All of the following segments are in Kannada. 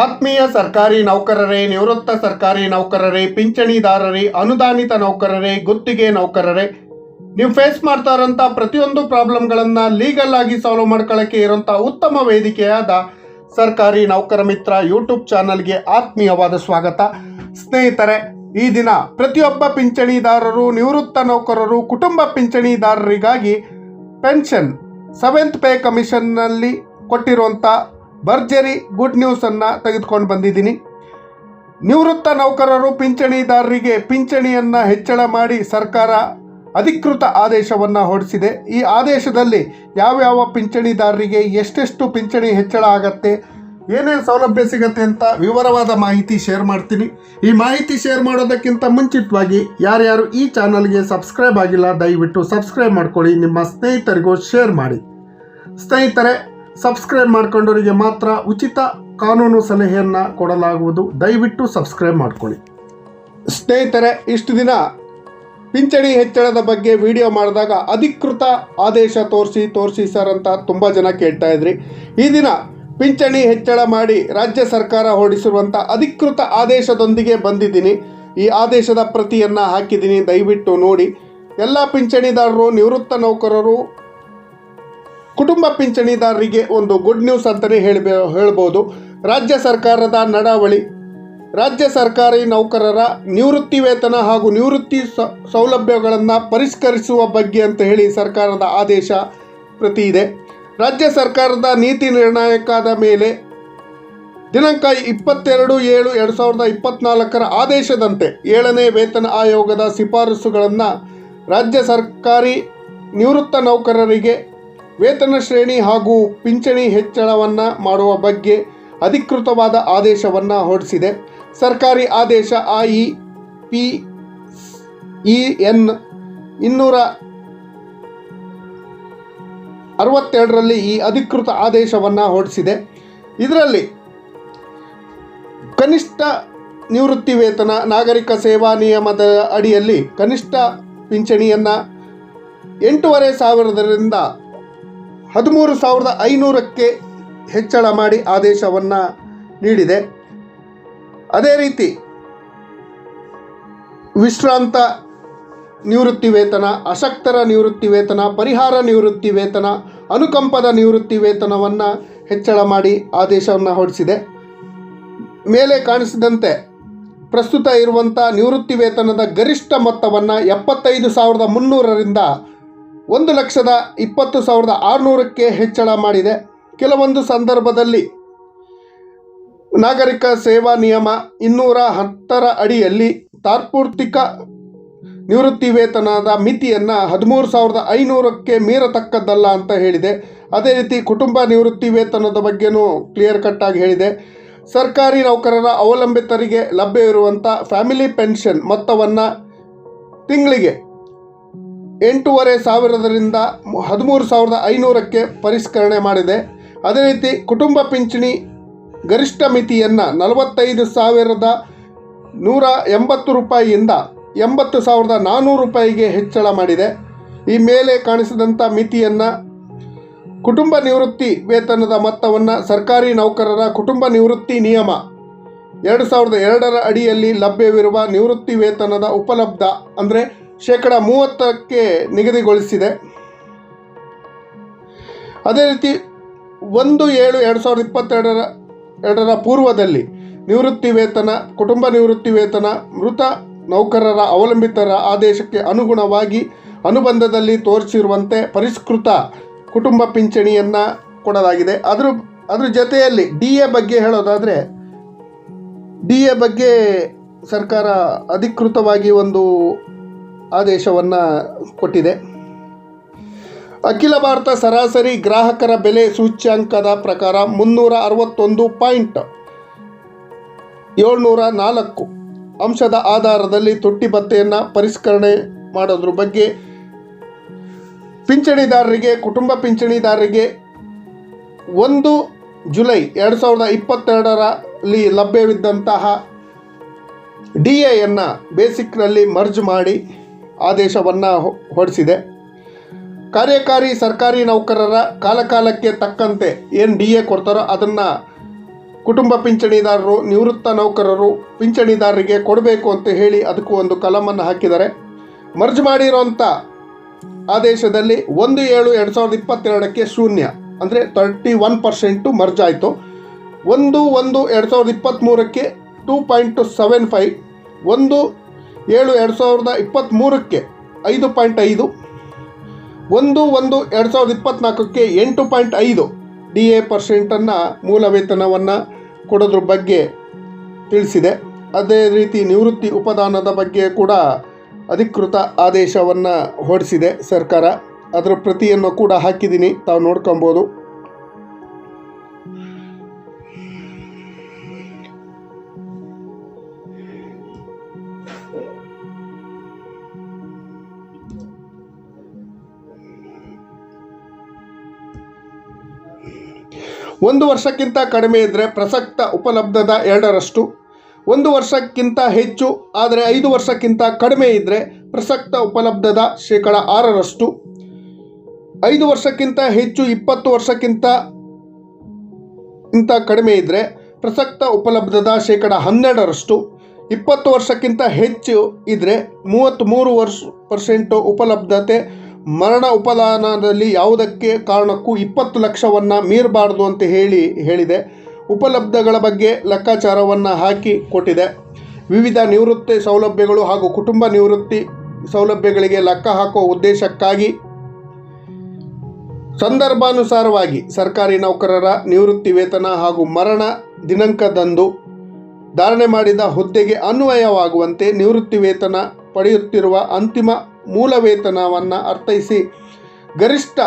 ಆತ್ಮೀಯ ಸರ್ಕಾರಿ ನೌಕರರೇ, ನಿವೃತ್ತ ಸರ್ಕಾರಿ ನೌಕರರೇ, ಪಿಂಚಣಿದಾರರೇ, ಅನುದಾನಿತ ನೌಕರರೇ, ಗುತ್ತಿಗೆ ನೌಕರರೇ, ನೀವು ಫೇಸ್ ಮಾಡ್ತಾ ಇರೋಂಥ ಪ್ರತಿಯೊಂದು ಪ್ರಾಬ್ಲಮ್ಗಳನ್ನು ಲೀಗಲ್ ಆಗಿ ಸಾಲ್ವ್ ಮಾಡ್ಕೊಳ್ಳೋಕ್ಕೆ ಇರೋಂಥ ಉತ್ತಮ ವೇದಿಕೆಯಾದ ಸರ್ಕಾರಿ ನೌಕರ ಮಿತ್ರ ಯೂಟ್ಯೂಬ್ ಚಾನಲ್ಗೆ ಆತ್ಮೀಯವಾದ ಸ್ವಾಗತ. ಸ್ನೇಹಿತರೆ, ಈ ದಿನ ಪ್ರತಿಯೊಬ್ಬ ಪಿಂಚಣಿದಾರರು, ನಿವೃತ್ತ ನೌಕರರು, ಕುಟುಂಬ ಪಿಂಚಣಿದಾರರಿಗಾಗಿ ಪೆನ್ಷನ್ ಸೆವೆಂತ್ ಪೇ ಕಮಿಷನ್ನಲ್ಲಿ ಕೊಟ್ಟಿರುವಂಥ ಭರ್ಜರಿ ಗುಡ್ ನ್ಯೂಸನ್ನು ತೆಗೆದುಕೊಂಡು ಬಂದಿದ್ದೀನಿ. ನಿವೃತ್ತ ನೌಕರರು ಪಿಂಚಣಿದಾರರಿಗೆ ಪಿಂಚಣಿಯನ್ನು ಹೆಚ್ಚಳ ಮಾಡಿ ಸರ್ಕಾರ ಅಧಿಕೃತ ಆದೇಶವನ್ನು ಹೊರಡಿಸಿದೆ. ಈ ಆದೇಶದಲ್ಲಿ ಯಾವ್ಯಾವ ಪಿಂಚಣಿದಾರರಿಗೆ ಎಷ್ಟೆಷ್ಟು ಪಿಂಚಣಿ ಹೆಚ್ಚಳ ಆಗತ್ತೆ, ಏನೇನು ಸೌಲಭ್ಯ ಸಿಗತ್ತೆ ಅಂತ ವಿವರವಾದ ಮಾಹಿತಿ ಶೇರ್ ಮಾಡ್ತೀನಿ. ಈ ಮಾಹಿತಿ ಶೇರ್ ಮಾಡೋದಕ್ಕಿಂತ ಮುಂಚಿತವಾಗಿ ಯಾರ್ಯಾರು ಈ ಚಾನಲ್ಗೆ ಸಬ್ಸ್ಕ್ರೈಬ್ ಆಗಿಲ್ಲ, ದಯವಿಟ್ಟು ಸಬ್ಸ್ಕ್ರೈಬ್ ಮಾಡ್ಕೊಳ್ಳಿ, ನಿಮ್ಮ ಸ್ನೇಹಿತರಿಗೂ ಶೇರ್ ಮಾಡಿ. ಸ್ನೇಹಿತರೆ ಸಬ್ಸ್ಕ್ರೈಬ್ ಮಾಡ್ಕೊಂಡವರಿಗೆ ಮಾತ್ರ ಉಚಿತ ಕಾನೂನು ಸಲಹೆಯನ್ನು ಕೊಡಲಾಗುವುದು. ದಯವಿಟ್ಟು ಸಬ್ಸ್ಕ್ರೈಬ್ ಮಾಡಿಕೊಳ್ಳಿ. ಸ್ನೇಹಿತರೆ, ಇಷ್ಟು ದಿನ ಪಿಂಚಣಿ ಹೆಚ್ಚಳದ ಬಗ್ಗೆ ವಿಡಿಯೋ ಮಾಡಿದಾಗ ಅಧಿಕೃತ ಆದೇಶ ತೋರಿಸಿ ತೋರಿಸಿ ಸರ್ ಅಂತ ತುಂಬ ಜನ ಕೇಳ್ತಾ ಇದ್ರಿ. ಈ ದಿನ ಪಿಂಚಣಿ ಹೆಚ್ಚಳ ಮಾಡಿ ರಾಜ್ಯ ಸರ್ಕಾರ ಹೊರಡಿಸಿರುವಂಥ ಅಧಿಕೃತ ಆದೇಶದೊಂದಿಗೆ ಬಂದಿದ್ದೀನಿ. ಈ ಆದೇಶದ ಪ್ರತಿಯನ್ನು ಹಾಕಿದ್ದೀನಿ. ದಯವಿಟ್ಟು ನೋಡಿ. ಎಲ್ಲ ಪಿಂಚಣಿದಾರರು, ನಿವೃತ್ತ ನೌಕರರು ಕುಟುಂಬ ಪಿಂಚಣಿದಾರರಿಗೆ ಒಂದು ಗುಡ್ ನ್ಯೂಸ್ ಅಂತಲೇ ಹೇಳಬೇ, ಹೇಳ್ಬೋದು. ರಾಜ್ಯ ಸರ್ಕಾರದ ನಡಾವಳಿ. ರಾಜ್ಯ ಸರ್ಕಾರಿ ನೌಕರರ ನಿವೃತ್ತಿ ವೇತನ ಹಾಗೂ ನಿವೃತ್ತಿ ಸೌಲಭ್ಯಗಳನ್ನು ಪರಿಷ್ಕರಿಸುವ ಬಗ್ಗೆ ಅಂತ ಹೇಳಿ ಸರ್ಕಾರದ ಆದೇಶ ಪ್ರತಿ ಇದೆ ರಾಜ್ಯ ಸರ್ಕಾರದ ನೀತಿ ನಿರ್ಣಾಯಕದ ಮೇಲೆ ದಿನಾಂಕ ಇಪ್ಪತ್ತೆರಡು ಏಳು ಎರಡು ಸಾವಿರದ ಇಪ್ಪತ್ನಾಲ್ಕರ ಆದೇಶದಂತೆ ಏಳನೇ ವೇತನ ಆಯೋಗದ ಶಿಫಾರಸುಗಳನ್ನು ರಾಜ್ಯ ಸರ್ಕಾರಿ ನಿವೃತ್ತ ನೌಕರರಿಗೆ ವೇತನ ಶ್ರೇಣಿ ಹಾಗೂ ಪಿಂಚಣಿ ಹೆಚ್ಚಳವನ್ನು ಮಾಡುವ ಬಗ್ಗೆ ಅಧಿಕೃತವಾದ ಆದೇಶವನ್ನು ಹೊರಡಿಸಿದೆ. ಸರ್ಕಾರಿ ಆದೇಶ ಐ ಪಿ ಇ ಎನ್ ಇನ್ನೂರ ಅರವತ್ತೆರಡರಲ್ಲಿ ಈ ಅಧಿಕೃತ ಆದೇಶವನ್ನು ಹೊರಡಿಸಿದೆ. ಇದರಲ್ಲಿ ಕನಿಷ್ಠ ನಿವೃತ್ತಿ ವೇತನ, ನಾಗರಿಕ ಸೇವಾ ನಿಯಮದ ಅಡಿಯಲ್ಲಿ ಕನಿಷ್ಠ ಪಿಂಚಣಿಯನ್ನು ಎಂಟೂವರೆ ಸಾವಿರದಿಂದ ಹದಿಮೂರು ಸಾವಿರದ ಐನೂರಕ್ಕೆ ಹೆಚ್ಚಳ ಮಾಡಿ ಆದೇಶವನ್ನು ನೀಡಿದೆ. ಅದೇ ರೀತಿ ವಿಶ್ರಾಂತ ನಿವೃತ್ತಿ ವೇತನ, ಅಶಕ್ತರ ನಿವೃತ್ತಿ ವೇತನ, ಪರಿಹಾರ ನಿವೃತ್ತಿ ವೇತನ, ಅನುಕಂಪದ ನಿವೃತ್ತಿ ವೇತನವನ್ನು ಹೆಚ್ಚಳ ಮಾಡಿ ಆದೇಶವನ್ನು ಹೊರಡಿಸಿದೆ. ಮೇಲೆ ಕಾಣಿಸಿದಂತೆ ಪ್ರಸ್ತುತ ಇರುವಂಥ ನಿವೃತ್ತಿ ವೇತನದ ಗರಿಷ್ಠ ಮೊತ್ತವನ್ನು ಎಪ್ಪತ್ತೈದು ಸಾವಿರದ ಮುನ್ನೂರರಿಂದ ಒಂದು ಲಕ್ಷದ ಇಪ್ಪತ್ತು ಸಾವಿರದ ಆರುನೂರಕ್ಕೆ ಹೆಚ್ಚಳ ಮಾಡಿದೆ. ಕೆಲವೊಂದು ಸಂದರ್ಭದಲ್ಲಿ ನಾಗರಿಕ ಸೇವಾ ನಿಯಮ ಇನ್ನೂರ ಹತ್ತರ ಅಡಿಯಲ್ಲಿ ತಾತ್ಪೂರ್ತಿಕ ನಿವೃತ್ತಿ ವೇತನದ ಮಿತಿಯನ್ನು ಹದಿಮೂರು ಸಾವಿರದ ಐನೂರಕ್ಕೆ ಮೀರತಕ್ಕದ್ದಲ್ಲ ಅಂತ ಹೇಳಿದೆ. ಅದೇ ರೀತಿ ಕುಟುಂಬ ನಿವೃತ್ತಿ ವೇತನದ ಬಗ್ಗೆನೂ ಕ್ಲಿಯರ್ ಕಟ್ಟಾಗಿ ಹೇಳಿದೆ. ಸರ್ಕಾರಿ ನೌಕರರ ಅವಲಂಬಿತರಿಗೆ ಲಭ್ಯವಿರುವಂಥ ಫ್ಯಾಮಿಲಿ ಪೆನ್ಷನ್ ಮೊತ್ತವನ್ನು ತಿಂಗಳಿಗೆ ಎಂಟೂವರೆ ಸಾವಿರದರಿಂದ ಹದಿಮೂರು ಸಾವಿರದ ಐನೂರಕ್ಕೆ ಪರಿಷ್ಕರಣೆ ಮಾಡಿದೆ. ಅದೇ ರೀತಿ ಕುಟುಂಬ ಪಿಂಚಣಿ ಗರಿಷ್ಠ ಮಿತಿಯನ್ನು ನಲವತ್ತೈದು ಸಾವಿರದ ನೂರ ಎಂಬತ್ತು ರೂಪಾಯಿಯಿಂದ ಎಂಬತ್ತು ಸಾವಿರದ ನಾನ್ನೂರು ರೂಪಾಯಿಗೆ ಹೆಚ್ಚಳ ಮಾಡಿದೆ. ಈ ಮೇಲೆ ಕಾಣಿಸಿದಂಥ ಮಿತಿಯನ್ನು ಕುಟುಂಬ ನಿವೃತ್ತಿ ವೇತನದ ಮೊತ್ತವನ್ನು ಸರ್ಕಾರಿ ನೌಕರರ ಕುಟುಂಬ ನಿವೃತ್ತಿ ನಿಯಮ ಎರಡು ಸಾವಿರದ ಎರಡರ ಅಡಿಯಲ್ಲಿ ಲಭ್ಯವಿರುವ ನಿವೃತ್ತಿ ವೇತನದ ಉಪಲಬ್ಧ ಅಂದರೆ ಶೇಕಡ ಮೂವತ್ತಕ್ಕೆ ನಿಗದಿಗೊಳಿಸಿದೆ. ಅದೇ ರೀತಿ ಒಂದು ಏಳು ಎರಡು ಸಾವಿರದ ಇಪ್ಪತ್ತೆರಡರ, ಎರಡರ ಪೂರ್ವದಲ್ಲಿ ನಿವೃತ್ತಿ ವೇತನ, ಕುಟುಂಬ ನಿವೃತ್ತಿ ವೇತನ, ಮೃತ ನೌಕರರ ಅವಲಂಬಿತರ ಆದೇಶಕ್ಕೆ ಅನುಗುಣವಾಗಿ ಅನುಬಂಧದಲ್ಲಿ ತೋರಿಸಿರುವಂತೆ ಪರಿಷ್ಕೃತ ಕುಟುಂಬ ಪಿಂಚಣಿಯನ್ನು ಕೊಡಲಾಗಿದೆ. ಅದ್ರ ಅದ್ರ ಜೊತೆಯಲ್ಲಿ ಡಿ ಎ ಬಗ್ಗೆ ಹೇಳೋದಾದರೆ, ಡಿ ಎ ಬಗ್ಗೆ ಸರ್ಕಾರ ಅಧಿಕೃತವಾಗಿ ಒಂದು ಆದೇಶವನ್ನು ಕೊಟ್ಟಿದೆ. ಅಖಿಲ ಭಾರತ ಸರಾಸರಿ ಗ್ರಾಹಕರ ಬೆಲೆ ಸೂಚ್ಯಾಂಕದ ಪ್ರಕಾರ ಮುನ್ನೂರ ಅರವತ್ತೊಂದು ಪಾಯಿಂಟ್ ಏಳ್ನೂರ ನಾಲ್ಕು ಅಂಶದ ಆಧಾರದಲ್ಲಿ ತೊಟ್ಟಿ ಭತ್ತೆಯನ್ನು ಪರಿಷ್ಕರಣೆ ಮಾಡೋದ್ರ ಬಗ್ಗೆ ಪಿಂಚಣಿದಾರರಿಗೆ, ಕುಟುಂಬ ಪಿಂಚಣಿದಾರರಿಗೆ ಒಂದು ಜುಲೈ ಎರಡು ಸಾವಿರದ ಇಪ್ಪತ್ತೆರಡರಲ್ಲಿ ಲಭ್ಯವಿದ್ದಂತಹ ಡಿ ಎಯನ್ನು ಬೇಸಿಕ್ನಲ್ಲಿ ಮರ್ಜ್ ಮಾಡಿ ಆದೇಶವನ್ನು ಹೊರಡಿಸಿದೆ ಕಾರ್ಯಕಾರಿ ಸರ್ಕಾರಿ ನೌಕರರ ಕಾಲಕಾಲಕ್ಕೆ ತಕ್ಕಂತೆ ಏನು ಡಿ ಎ ಕೊಡ್ತಾರೋ ಅದನ್ನು ಕುಟುಂಬ ಪಿಂಚಣಿದಾರರು, ನಿವೃತ್ತ ನೌಕರರು ಪಿಂಚಣಿದಾರರಿಗೆ ಕೊಡಬೇಕು ಅಂತ ಹೇಳಿ ಅದಕ್ಕೂ ಒಂದು ಕಲಮನ್ನು ಹಾಕಿದ್ದಾರೆ. ಮರ್ಜ್ ಮಾಡಿರೋಂಥ ಆದೇಶದಲ್ಲಿ ಒಂದು ಏಳು ಎರಡು ಸಾವಿರದ ಇಪ್ಪತ್ತೆರಡಕ್ಕೆ ಶೂನ್ಯ, ಅಂದರೆ ತರ್ಟಿ ಒನ್ ಪರ್ಸೆಂಟು ಮರ್ಜ್ ಆಯಿತು. ಒಂದು ಒಂದು ಎರಡು ಸಾವಿರದ ಇಪ್ಪತ್ತ್ಮೂರಕ್ಕೆ ಟೂ ಪಾಯಿಂಟ್ ಸೆವೆನ್ ಫೈವ್, ಒಂದು ಏಳು ಎರಡು ಸಾವಿರದ ಇಪ್ಪತ್ತ್ಮೂರಕ್ಕೆ ಐದು ಪಾಯಿಂಟ್ ಐದು, ಒಂದು ಒಂದು ಎರಡು ಸಾವಿರದ ಇಪ್ಪತ್ತ್ನಾಲ್ಕಕ್ಕೆ ಎಂಟು ಪಾಯಿಂಟ್ ಐದು ಡಿ ಎ ಪರ್ಸೆಂಟನ್ನು ಮೂಲ ವೇತನವನ್ನು ಕೊಡೋದ್ರ ಬಗ್ಗೆ ತಿಳಿಸಿದೆ. ಅದೇ ರೀತಿ ನಿವೃತ್ತಿ ಉಪದಾನದ ಬಗ್ಗೆ ಕೂಡ ಅಧಿಕೃತ ಆದೇಶವನ್ನು ಹೊರಡಿಸಿದೆ ಸರ್ಕಾರ. ಅದರ ಪ್ರತಿಯನ್ನು ಕೂಡ ಹಾಕಿದ್ದೀನಿ. ತಾವು ನೋಡ್ಕೊಬೋದು. ಒಂದು ವರ್ಷಕ್ಕಿಂತ ಕಡಿಮೆ ಇದ್ದರೆ ಪ್ರಸಕ್ತ ಉಪಲಬ್ಧದ ಎರಡರಷ್ಟು. ಒಂದು ವರ್ಷಕ್ಕಿಂತ ಹೆಚ್ಚು, ಆದರೆ ಐದು ವರ್ಷಕ್ಕಿಂತ ಕಡಿಮೆ ಇದ್ದರೆ ಪ್ರಸಕ್ತ ಉಪಲಬ್ಧದ ಶೇಕಡ ಆರರಷ್ಟು. ಐದು ವರ್ಷಕ್ಕಿಂತ ಹೆಚ್ಚು, ಇಪ್ಪತ್ತು ವರ್ಷಕ್ಕಿಂತ ಇಂತ ಕಡಿಮೆ ಇದ್ದರೆ ಪ್ರಸಕ್ತ ಉಪಲಬ್ಧದ ಶೇಕಡ ಹನ್ನೆರಡರಷ್ಟು. ಇಪ್ಪತ್ತು ವರ್ಷಕ್ಕಿಂತ ಹೆಚ್ಚು ಇದ್ದರೆ ಮೂವತ್ತ್ಮೂರು ವರ್ಷ, ಪರ್ಸೆಂಟು ಉಪಲಬ್ಧತೆ ಮರಣ ಉಪದಾನದಲ್ಲಿ ಯಾವುದಕ್ಕೆ ಕಾರಣಕ್ಕೂ ಇಪ್ಪತ್ತು ಲಕ್ಷವನ್ನು ಮೀರಬಾರ್ದು ಅಂತ ಹೇಳಿ ಹೇಳಿದೆ. ಉಪಲಬ್ಧಗಳ ಬಗ್ಗೆ ಲೆಕ್ಕಾಚಾರವನ್ನು ಹಾಕಿ ಕೊಟ್ಟಿದೆ. ವಿವಿಧ ನಿವೃತ್ತಿ ಸೌಲಭ್ಯಗಳು ಹಾಗೂ ಕುಟುಂಬ ನಿವೃತ್ತಿ ಸೌಲಭ್ಯಗಳಿಗೆ ಲೆಕ್ಕ ಹಾಕುವ ಉದ್ದೇಶಕ್ಕಾಗಿ ಸಂದರ್ಭಾನುಸಾರವಾಗಿ ಸರ್ಕಾರಿ ನೌಕರರ ನಿವೃತ್ತಿ ವೇತನ ಹಾಗೂ ಮರಣ ದಿನಾಂಕದಂದು ಧಾರಣೆ ಮಾಡಿದ ಹುದ್ದೆಗೆ ಅನ್ವಯವಾಗುವಂತೆ ನಿವೃತ್ತಿ ವೇತನ ಪಡೆಯುತ್ತಿರುವ ಅಂತಿಮ ಮೂಲ ವೇತನವನ್ನು ಅರ್ಥೈಸಿ ಗರಿಷ್ಠ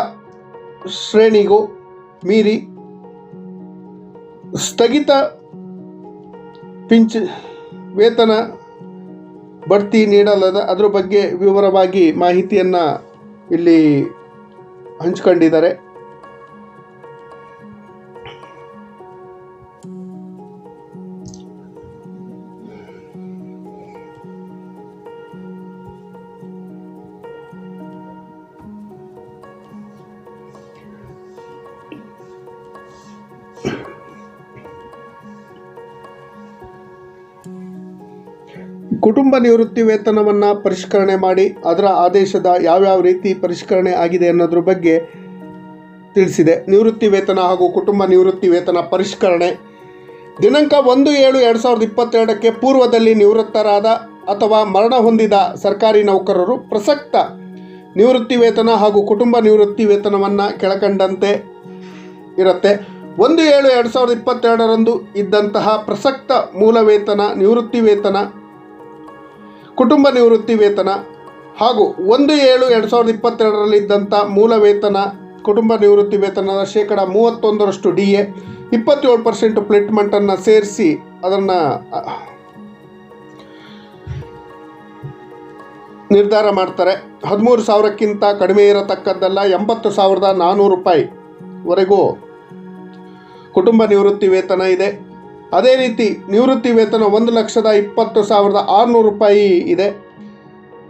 ಶ್ರೇಣಿಗೂ ಮೀರಿ ಸ್ಥಗಿತ ಪಿಂಚ್ ವೇತನ ಬಡ್ತಿ ನೀಡಲಾದ ಅದರ ಬಗ್ಗೆ ವಿವರವಾಗಿ ಮಾಹಿತಿಯನ್ನು ಇಲ್ಲಿ ಹಂಚ್ಕೊಂಡಿದ್ದಾರೆ. ಕುಟುಂಬ ನಿವೃತ್ತಿ ವೇತನವನ್ನು ಪರಿಷ್ಕರಣೆ ಮಾಡಿ ಅದರ ಆದೇಶದ ಯಾವ್ಯಾವ ರೀತಿ ಪರಿಷ್ಕರಣೆ ಆಗಿದೆ ಅನ್ನೋದ್ರ ಬಗ್ಗೆ ತಿಳಿಸಿದೆ. ನಿವೃತ್ತಿ ವೇತನ ಹಾಗೂ ಕುಟುಂಬ ನಿವೃತ್ತಿ ವೇತನ ಪರಿಷ್ಕರಣೆ. ದಿನಾಂಕ ಒಂದು ಏಳು ಎರಡು ಸಾವಿರದ ಇಪ್ಪತ್ತೆರಡಕ್ಕೆ ಪೂರ್ವದಲ್ಲಿ ನಿವೃತ್ತರಾದ ಅಥವಾ ಮರಣ ಹೊಂದಿದ ಸರ್ಕಾರಿ ನೌಕರರು ಪ್ರಸಕ್ತ ನಿವೃತ್ತಿ ವೇತನ ಹಾಗೂ ಕುಟುಂಬ ನಿವೃತ್ತಿ ವೇತನವನ್ನು ಕೆಳಕಂಡಂತೆ ಇರುತ್ತೆ. ಒಂದು ಏಳು ಎರಡು ಸಾವಿರದ ಇಪ್ಪತ್ತೆರಡರಂದು ಇದ್ದಂತಹ ಪ್ರಸಕ್ತ ಮೂಲ ವೇತನ, ನಿವೃತ್ತಿ ವೇತನ ಕುಟುಂಬ ನಿವೃತ್ತಿ ವೇತನ ಹಾಗೂ ಒಂದು ಏಳು ಎರಡು ಸಾವಿರದ ಇಪ್ಪತ್ತೆರಡರಲ್ಲಿದ್ದಂಥ ಮೂಲ ವೇತನ, ಕುಟುಂಬ ನಿವೃತ್ತಿ ವೇತನದ ಶೇಕಡ ಮೂವತ್ತೊಂದರಷ್ಟು ಡಿ ಎ ಇಪ್ಪತ್ತೇಳು ಪರ್ಸೆಂಟ್ ಪ್ಲೇಟ್ಮೆಂಟನ್ನು ಸೇರಿಸಿ ಅದನ್ನು, ನಿರ್ಧಾರ ಮಾಡ್ತಾರೆ. ಹದಿಮೂರು ಸಾವಿರಕ್ಕಿಂತ ಕಡಿಮೆ ಇರತಕ್ಕದ್ದಲ್ಲ ಎಂಬತ್ತು ಸಾವಿರದ ನಾನ್ನೂರು ರೂಪಾಯಿವರೆಗೂ ಕುಟುಂಬ ನಿವೃತ್ತಿ ವೇತನ ಇದೆ. ಅದೇ ರೀತಿ ನಿವೃತ್ತಿ ವೇತನ ಒಂದು ಲಕ್ಷದ ಇಪ್ಪತ್ತು ಸಾವಿರದ ಆರುನೂರು ರೂಪಾಯಿ ಇದೆ.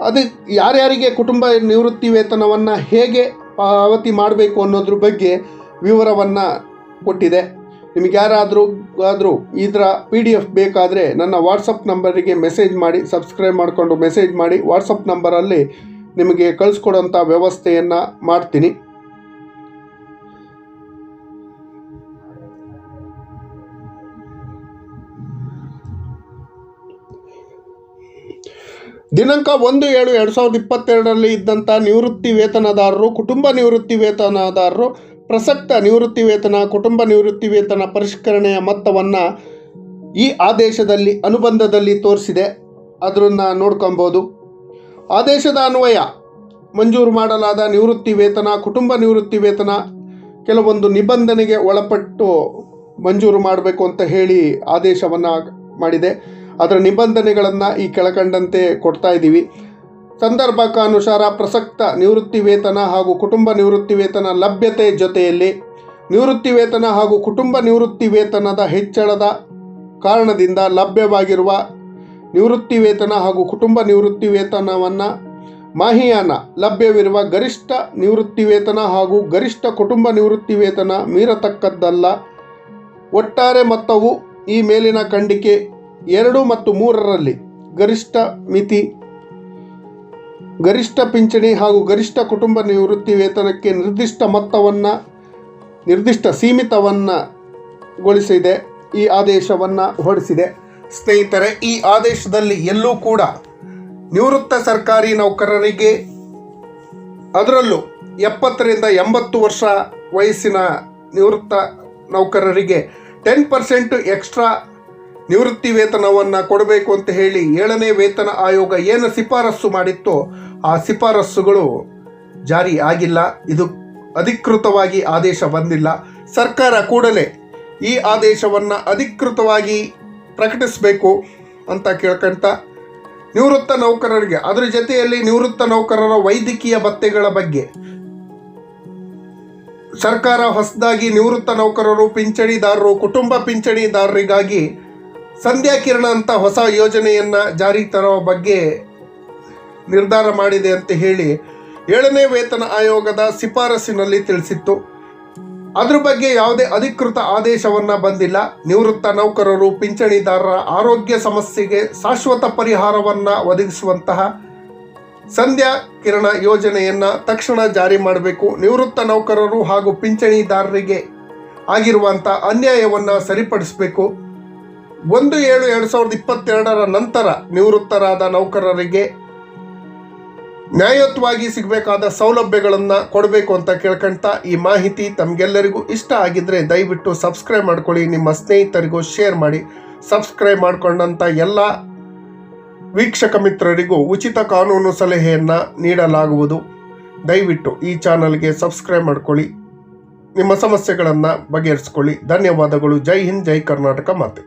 ಅದು ಯಾರ್ಯಾರಿಗೆ ಕುಟುಂಬ ನಿವೃತ್ತಿ ವೇತನವನ್ನು ಹೇಗೆ ಪಾವತಿ ಮಾಡಬೇಕು ಅನ್ನೋದ್ರ ಬಗ್ಗೆ ವಿವರವನ್ನು ಕೊಟ್ಟಿದೆ. ನಿಮಗೆ ಯಾರಾದರೂ ಆದರೂ ಇದರ ಪಿ ಡಿ ಎಫ್ ಬೇಕಾದರೆ ನನ್ನ ವಾಟ್ಸಪ್ ನಂಬರಿಗೆ ಮೆಸೇಜ್ ಮಾಡಿ ಸಬ್ಸ್ಕ್ರೈಬ್ ಮಾಡಿಕೊಂಡು ಮೆಸೇಜ್ ಮಾಡಿ ವಾಟ್ಸಪ್ ನಂಬರಲ್ಲಿ ನಿಮಗೆ ಕಳಿಸ್ಕೊಡೋಂಥ ವ್ಯವಸ್ಥೆಯನ್ನು ಮಾಡ್ತೀನಿ. ದಿನಾಂಕ ಒಂದು ಏಳು ಎರಡು ಸಾವಿರದ ಇಪ್ಪತ್ತೆರಡರಲ್ಲಿ ಇದ್ದಂಥ ನಿವೃತ್ತಿ ವೇತನದಾರರು, ಕುಟುಂಬ ನಿವೃತ್ತಿ ವೇತನದಾರರು, ಪ್ರಸಕ್ತ ನಿವೃತ್ತಿ ವೇತನ, ಕುಟುಂಬ ನಿವೃತ್ತಿ ವೇತನ ಪರಿಷ್ಕರಣೆಯ ಮೊತ್ತವನ್ನು ಈ ಆದೇಶದಲ್ಲಿ ಅನುಬಂಧದಲ್ಲಿ ತೋರಿಸಿದೆ. ಅದನ್ನು ನೋಡ್ಕೊಬೋದು ಆದೇಶದ ಅನ್ವಯ, ಮಂಜೂರು ಮಾಡಲಾದ ನಿವೃತ್ತಿ ವೇತನ, ಕುಟುಂಬ ನಿವೃತ್ತಿ ವೇತನ ಕೆಲವೊಂದು ನಿಬಂಧನೆಗೆ ಒಳಪಟ್ಟು ಮಂಜೂರು ಮಾಡಬೇಕು ಅಂತ ಹೇಳಿ ಆದೇಶವನ್ನು ಮಾಡಿದೆ. ಅದರ ನಿಬಂಧನೆಗಳನ್ನು ಈ ಕೆಳಕಂಡಂತೆ ಕೊಡ್ತಾ ಇದ್ದೀವಿ. ಸಂದರ್ಭಕ್ಕಾನುಸಾರ ಪ್ರಸಕ್ತ ನಿವೃತ್ತಿ ವೇತನ ಹಾಗೂ ಕುಟುಂಬ ನಿವೃತ್ತಿ ವೇತನ ಲಭ್ಯತೆ ಜೊತೆಯಲ್ಲಿ ನಿವೃತ್ತಿ ವೇತನ ಹಾಗೂ ಕುಟುಂಬ ನಿವೃತ್ತಿ ವೇತನದ ಹೆಚ್ಚಳದ ಕಾರಣದಿಂದ ಲಭ್ಯವಾಗಿರುವ ನಿವೃತ್ತಿ ವೇತನ ಹಾಗೂ ಕುಟುಂಬ ನಿವೃತ್ತಿ ವೇತನವನ್ನು ಮಾಹಿಯಾನ ಲಭ್ಯವಿರುವ ಗರಿಷ್ಠ ನಿವೃತ್ತಿ ವೇತನ ಹಾಗೂ ಗರಿಷ್ಠ ಕುಟುಂಬ ನಿವೃತ್ತಿ ವೇತನ ಮೀರತಕ್ಕದ್ದಲ್ಲ. ಒಟ್ಟಾರೆ ಮೊತ್ತವು ಈ ಮೇಲಿನ ಖಂಡಿಕೆ ಎರಡು ಮತ್ತು ಮೂರರಲ್ಲಿ ಗರಿಷ್ಠ ಮಿತಿ, ಗರಿಷ್ಠ ಪಿಂಚಣಿ ಹಾಗೂ ಗರಿಷ್ಠ ಕುಟುಂಬ ನಿವೃತ್ತಿ ವೇತನಕ್ಕೆ ನಿರ್ದಿಷ್ಟ ಮೊತ್ತವನ್ನು, ನಿರ್ದಿಷ್ಟ ಸೀಮಿತವನ್ನು ಗೊಳಿಸಿದೆ, ಈ ಆದೇಶವನ್ನು ಹೊರಡಿಸಿದೆ. ಸ್ನೇಹಿತರೆ, ಈ ಆದೇಶದಲ್ಲಿ ಎಲ್ಲೂ ಕೂಡ ನಿವೃತ್ತ ಸರ್ಕಾರಿ ನೌಕರರಿಗೆ ಅದರಲ್ಲೂ ಎಪ್ಪತ್ತರಿಂದ ಎಂಬತ್ತು ವರ್ಷ ವಯಸ್ಸಿನ ನಿವೃತ್ತ ನೌಕರರಿಗೆ ಟೆನ್ ಪರ್ಸೆಂಟ್ ಎಕ್ಸ್ಟ್ರಾ ನಿವೃತ್ತಿ ವೇತನವನ್ನು ಕೊಡಬೇಕು ಅಂತ ಹೇಳಿ ಏಳನೇ ವೇತನ ಆಯೋಗ ಏನು ಶಿಫಾರಸ್ಸು ಮಾಡಿತ್ತೋ ಆ ಶಿಫಾರಸ್ಸುಗಳು ಜಾರಿ ಆಗಿಲ್ಲ. ಇದು ಅಧಿಕೃತವಾಗಿ ಆದೇಶ ಬಂದಿಲ್ಲ. ಸರ್ಕಾರ ಕೂಡಲೇ ಈ ಆದೇಶವನ್ನು ಅಧಿಕೃತವಾಗಿ ಪ್ರಕಟಿಸಬೇಕು ಅಂತ ಕೇಳ್ಕೊಂತ ನಿವೃತ್ತ ನೌಕರರಿಗೆ, ಅದರ ಜೊತೆಯಲ್ಲಿ ನಿವೃತ್ತ ನೌಕರರ ವೈದ್ಯಕೀಯ ಭತ್ಯೆಗಳ ಬಗ್ಗೆ ಸರ್ಕಾರ ಹೊಸದಾಗಿ ನಿವೃತ್ತ ನೌಕರರು, ಪಿಂಚಣಿದಾರರು, ಕುಟುಂಬ ಪಿಂಚಣಿದಾರರಿಗಾಗಿ ಸಂಧ್ಯಾ ಕಿರಣ ಅಂತ ಹೊಸ ಯೋಜನೆಯನ್ನು ಜಾರಿ ತರುವ ಬಗ್ಗೆ ನಿರ್ಧಾರ ಮಾಡಿದೆ ಅಂತ ಹೇಳಿ ಏಳನೇ ವೇತನ ಆಯೋಗದ ಶಿಫಾರಸಿನಲ್ಲಿ ತಿಳಿಸಿತ್ತು. ಅದ್ರ ಬಗ್ಗೆ ಯಾವುದೇ ಅಧಿಕೃತ ಆದೇಶವನ್ನ ಬಂದಿಲ್ಲ. ನಿವೃತ್ತ ನೌಕರರು, ಪಿಂಚಣಿದಾರರ ಆರೋಗ್ಯ ಸಮಸ್ಯೆಗೆ ಶಾಶ್ವತ ಪರಿಹಾರವನ್ನ ಒದಗಿಸುವಂತಹ ಸಂಧ್ಯಾ ಕಿರಣ ಯೋಜನೆಯನ್ನ ತಕ್ಷಣ ಜಾರಿ ಮಾಡಬೇಕು. ನಿವೃತ್ತ ನೌಕರರು ಹಾಗೂ ಪಿಂಚಣಿದಾರರಿಗೆ ಆಗಿರುವಂಥ ಅನ್ಯಾಯವನ್ನು ಸರಿಪಡಿಸಬೇಕು. ಒಂದು ಏಳು ಎರಡು ಸಾವಿರದ ಇಪ್ಪತ್ತೆರಡರ ನಂತರ ನಿವೃತ್ತರಾದ ನೌಕರರಿಗೆ ನ್ಯಾಯಯುತವಾಗಿ ಸಿಗಬೇಕಾದ ಸೌಲಭ್ಯಗಳನ್ನು ಕೊಡಬೇಕು ಅಂತ ಕೇಳ್ಕೊಂತ ಈ ಮಾಹಿತಿ ತಮಗೆಲ್ಲರಿಗೂ ಇಷ್ಟ ಆಗಿದ್ರೆ ದಯವಿಟ್ಟು ಸಬ್ಸ್ಕ್ರೈಬ್ ಮಾಡ್ಕೊಳ್ಳಿ, ನಿಮ್ಮ ಸ್ನೇಹಿತರಿಗೂ ಶೇರ್ ಮಾಡಿ, ಸಬ್ಸ್ಕ್ರೈಬ್ ಮಾಡಿಕೊಂಡಂಥ ಎಲ್ಲ ವೀಕ್ಷಕ ಮಿತ್ರರಿಗೂ ಉಚಿತ ಕಾನೂನು ಸಲಹೆಯನ್ನು ನೀಡಲಾಗುವುದು. ದಯವಿಟ್ಟು ಈ ಚಾನಲ್ಗೆ ಸಬ್ಸ್ಕ್ರೈಬ್ ಮಾಡ್ಕೊಳ್ಳಿ, ನಿಮ್ಮ ಸಮಸ್ಯೆಗಳನ್ನು ಬಗೆಹರಿಸ್ಕೊಳ್ಳಿ. ಧನ್ಯವಾದಗಳು. ಜೈ ಹಿಂದ್, ಜೈ ಕರ್ನಾಟಕ ಮಾತೆ.